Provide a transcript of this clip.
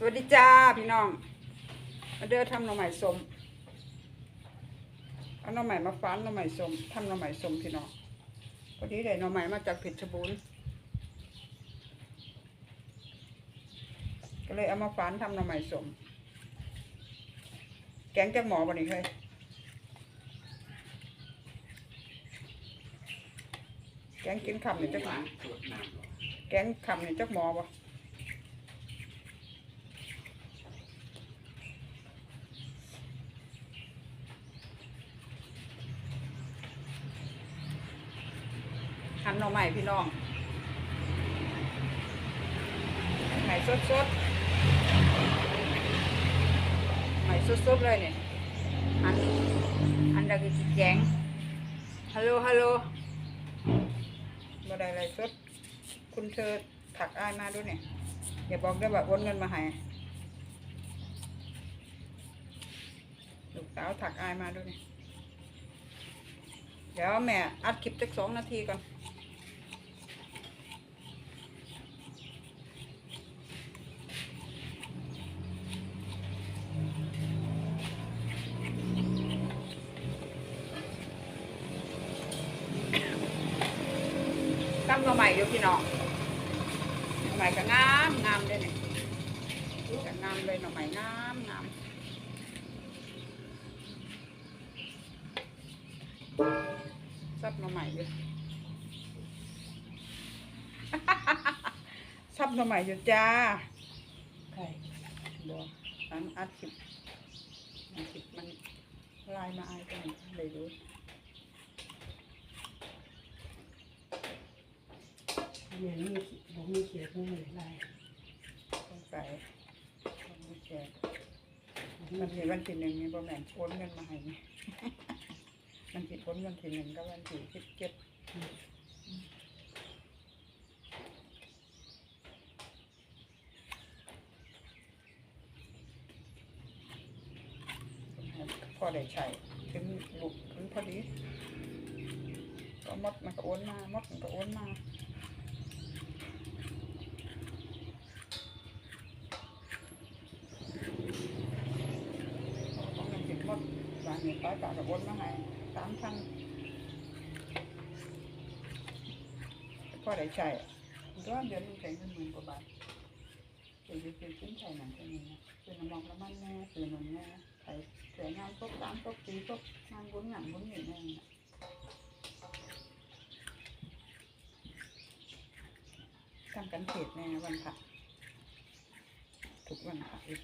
สวัสดีจ้าพี่น้อง มาเด้อทำหน่อไม้สมเอาหน่อไม้มาฟ้านหน่อไม้สมทำหน่อไม้สมพี่น้องพอดีได้หน่อไม้มาจากเพชรบูรณ์ก็เลยเอามาฟ้านทำหน่อไม้สม แกงจากหมอวันนี้เคยแกงกินคำนี่จักหมาแกงคำนี่จักหมอบ่ หั่นหน่อใหม่พี่น้องใหม่สดสดๆใหม่สดสดเลยเนี่ยหั่นหั่นแล้วก็แจงฮัลโหลฮัลโหลบ่ได้ไรสด คุณเธอถักอ้ายมาด้วยเนี่ยอย่าบอกได้ว่าโอนเงินมาให้ลูกสาวถักอายมาด้วยเนี่ยเดี๋ยวแม่อัดคลิปสักสองนาทีก่อน ตั้งตัวใหม่อยู่พี่น้องหน่อใหม่ก็งามงามเลยเนี่ยจะงามเลยหน่อใหม่งามงามซับหน่อใหม่อยู่ซับหน่อใหม่อยู่จ้าไข่บอกอันอัดคลิปอัดคลิปมันลน์มาอายกันเลยดู เนี่ยมีผมมีเขียดนี่ลายสงสัยมันไม่แชร์มันมีวันที่หนึ่งนี่ประมาณโอนเงินมาให้นี่มันผิดพ้นวันที่หนึ่งก็วันที่สิบเจ็ดพอได้ใช้ถึงลูกถึงพอดีก็มดมันก็โอนมามดมันก็โอนมา ของเงินติดหมดบา นนี้ป้ายปากกับวนมาให้สามพันพ่อได้ใช้ก็เดือนนึงใช้เงินหมื่นกว่าบาทซื้อซื้อซื้อใช้หนังตัวนี้นะซื้อน้ำมันน้ำมันแน่ซื้อนมแน่ใช้เสียงานพวกสามพวกสี่พวกงานบุญงานบุญอยู่แน่ทำกันเขตแน่วันพระทุกวันพระอีก